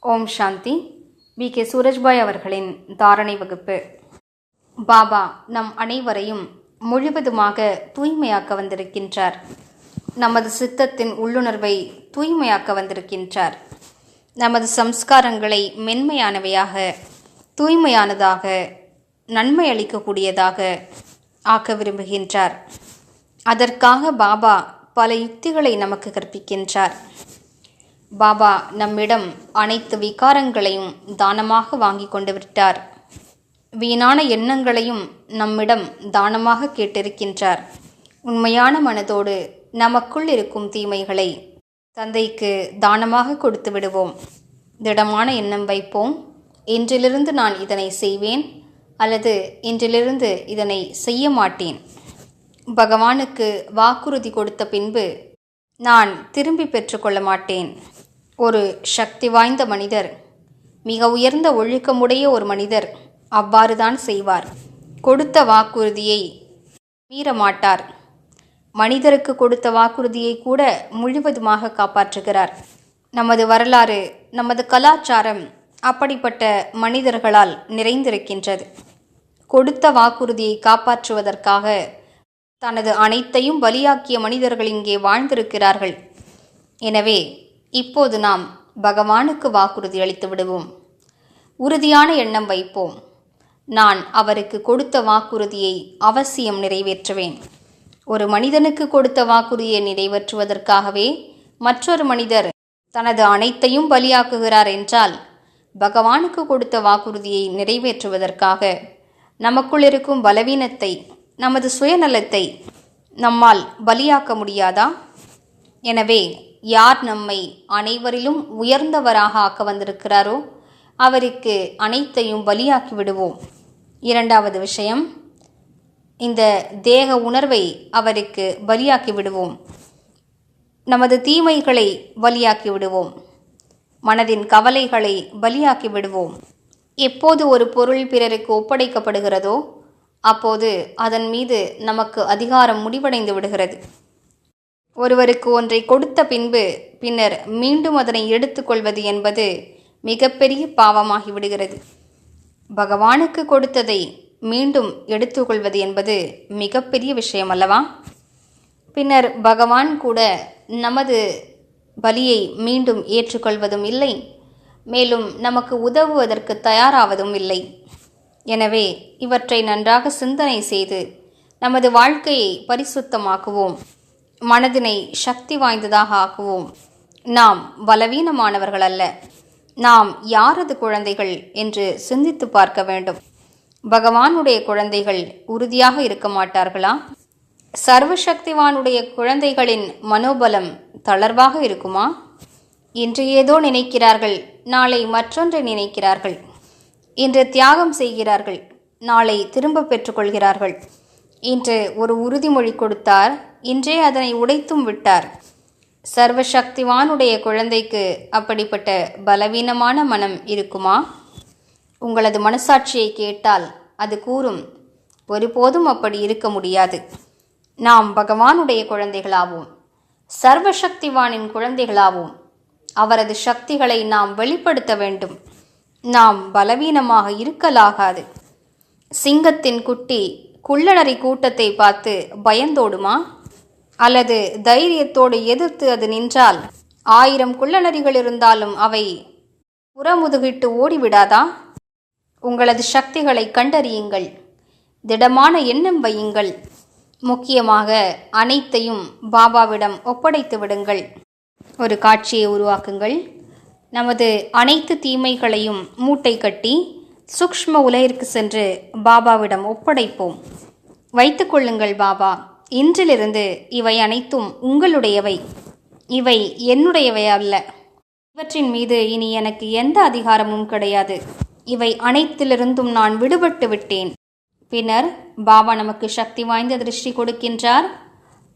Om Shanti. We. K. Surajbhai அவர்களின் தாரணை வகுப்பு. பாபா நம் அனைவரையும் முழுவதுமாக தூய்மையாக்க வந்திருக்கின்றார். நமது சித்தத்தின் உள்ளுணர்வை தூய்மையாக்க வந்திருக்கின்றார். நமது சம்ஸ்காரங்களை மென்மையானவையாக தூய்மையானதாக நன்மை அளிக்கக்கூடியதாக ஆக்க விரும்புகின்றார். அதற்காக பாபா பல யுக்திகளை நமக்கு கற்பிக்கின்றார். பாபா நம்மிடம் அனைத்து விகாரங்களையும் தானமாக வாங்கி கொண்டு விட்டார் வீணான எண்ணங்களையும் நம்மிடம் தானமாக கேட்டிருக்கின்றார். உண்மையான மனதோடு நமக்குள் இருக்கும் தீமைகளை தந்தைக்கு தானமாக கொடுத்து விடுவோம். திடமான எண்ணம் வைப்போம். இன்றிலிருந்து நான் இதனை செய்வேன் அல்லது இன்றிலிருந்து இதனை செய்ய மாட்டேன். பகவானுக்கு வாக்குறுதி கொடுத்த பின்பு நான் திரும்பி பெற்றுக்கொள்ள மாட்டேன். ஒரு சக்தி வாய்ந்த மனிதர். மிக உயர்ந்த ஒழுக்கமுடைய ஒரு மனிதர். அவ்வாறுதான் செய்வார். கொடுத்த வாக்குறுதியை மீறமாட்டார் மனிதருக்கு கொடுத்த வாக்குறுதியை கூட முழுவதுமாக காப்பாற்றுகிறார். நமது வரலாறு நமது கலாச்சாரம் அப்படிப்பட்ட மனிதர்களால் நிறைந்திருக்கின்றது. கொடுத்த வாக்குறுதியை காப்பாற்றுவதற்காக தனது அனைத்தையும் பலியாக்கிய மனிதர்கள் இங்கே வாழ்ந்திருக்கிறார்கள். எனவே இப்போது நாம் பகவானுக்கு வாக்குறுதி அளித்து விடுவோம். உறுதியான எண்ணம் வைப்போம். நான் அவருக்கு கொடுத்த வாக்குறுதியை அவசியம் நிறைவேற்றுவேன். ஒரு மனிதனுக்கு கொடுத்த வாக்குறுதியை நிறைவேற்றுவதற்காகவே மற்றொரு மனிதர் தனது அனைத்தையும் பலியாக்குகிறார் என்றால் பகவானுக்கு கொடுத்த வாக்குறுதியை நிறைவேற்றுவதற்காக நமக்குள் இருக்கும் பலவீனத்தை நமது சுயநலத்தை நம்மால் பலியாக்க முடியாதா? எனவே யார் நம்மை அனைவரிலும் உயர்ந்தவராக ஆக்க வந்திருக்கிறாரோ அவருக்கு அனைத்தையும் பலியாக்கி விடுவோம். இரண்டாவது விஷயம் இந்த தேக உணர்வை அவருக்கு பலியாக்கி விடுவோம். நமது தீமைகளை பலியாக்கி விடுவோம். மனதின் கவலைகளை பலியாக்கி விடுவோம். எப்போது ஒரு பொருள் பிறருக்கு ஒப்படைக்கப்படுகிறதோ அப்போது அதன் மீது நமக்கு அதிகாரம் முடிவடைந்து விடுகிறது. ஒருவருக்கு ஒன்றை கொடுத்த பின்பு பின்னர் மீண்டும் அதனை எடுத்துக்கொள்வது என்பது மிகப்பெரிய பாவமாகி விடுகிறது பகவானுக்கு கொடுத்ததை மீண்டும் எடுத்துக்கொள்வது என்பது மிகப்பெரிய விஷயம் அல்லவா பின்னர் பகவான் கூட நமது பலியை மீண்டும் ஏற்றுக்கொள்வதும் இல்லை. மேலும் நமக்கு உதவுவதற்கு தயாராவதும் இல்லை. எனவே இவற்றை நன்றாக சிந்தனை செய்து நமது வாழ்க்கையை பரிசுத்தமாக்குவோம். மனதினை சக்தி வாய்ந்ததாக ஆக்குவோம். நாம் பலவீனமானவர்கள் அல்ல. நாம் யாரது குழந்தைகள் என்று சிந்தித்து பார்க்க வேண்டும். பகவானுடைய குழந்தைகள் உறுதியாக இருக்க மாட்டார்களா? சர்வசக்திவானுடைய குழந்தைகளின் மனோபலம் தளர்வாக இருக்குமா? இன்று ஏதோ நினைக்கிறார்கள் நாளை மற்றொன்றை நினைக்கிறார்கள். இன்று தியாகம் செய்கிறார்கள் நாளை திரும்ப பெற்றுக்கொள்கிறார்கள். இன்று ஒரு உறுதிமொழி கொடுத்தார். இன்றே அதனை உடைத்தும் விட்டார். சர்வசக்திவானுடைய குழந்தைக்கு அப்படிப்பட்ட பலவீனமான மனம் இருக்குமா? உங்களது மனசாட்சியை கேட்டால் அது கூறும். ஒருபோதும் அப்படி இருக்க முடியாது. நாம் பகவானுடைய குழந்தைகளாவோம். சர்வசக்திவானின் குழந்தைகளாவோம். அவரது சக்திகளை நாம் வெளிப்படுத்த வேண்டும். நாம் பலவீனமாக இருக்கலாகாது. சிங்கத்தின் குட்டி குள்ளநரி கூட்டத்தை பார்த்து பயந்தோடுமா? அல்லது தைரியத்தோடு எதிர்த்து அது நின்றால் ஆயிரம் குள்ளநரிகள் இருந்தாலும் அவை புறமுதுகிட்டு ஓடிவிடாதா? உங்களது சக்திகளை கண்டறியுங்கள். திடமான எண்ணம் வையுங்கள். முக்கியமாக அனைத்தையும் பாபாவிடம் ஒப்படைத்து விடுங்கள். ஒரு காட்சியை உருவாக்குங்கள். நமது அனைத்து தீமைகளையும் மூட்டை கட்டி சூக்ஷ்ம உலகிற்கு சென்று பாபாவிடம் ஒப்படைப்போம். வைத்துக்கொள்ளுங்கள் பாபா. இன்றிலிருந்து இவை அனைத்தும் உங்களுடையவை. இவை என்னுடையவை அல்ல. இவற்றின் மீது இனி எனக்கு எந்த அதிகாரமும் கிடையாது. இவை அனைத்திலிருந்தும் நான் விடுபட்டு விட்டேன். பின்னர் பாபா நமக்கு சக்தி வாய்ந்த திருஷ்டி கொடுக்கின்றார்.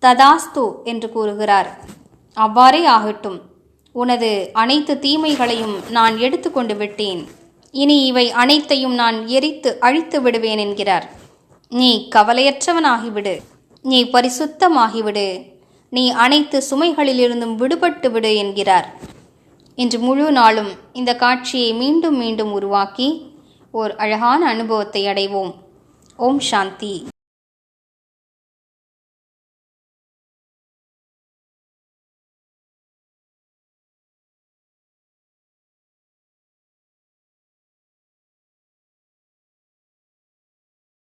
ததாஸ்து என்று கூறுகிறார். அவ்வாறே ஆகட்டும். உனது அனைத்து தீமைகளையும் நான் எடுத்துக்கொண்டு விட்டேன். இனி இவை அனைத்தையும் நான் எரித்து அழித்து விடுவேன் என்கிறார். நீ கவலையற்றவனாகிவிடு. நீ பரிசுத்தமாகிவிடு. நீ அனைத்து சுமைகளிலிருந்தும் விடுபட்டு விடு என்கிறார். இன்று முழு நாளும் இந்த காட்சியை மீண்டும் மீண்டும் உருவாக்கி ஓர் அழகான அனுபவத்தை அடைவோம். ஓம் சாந்தி.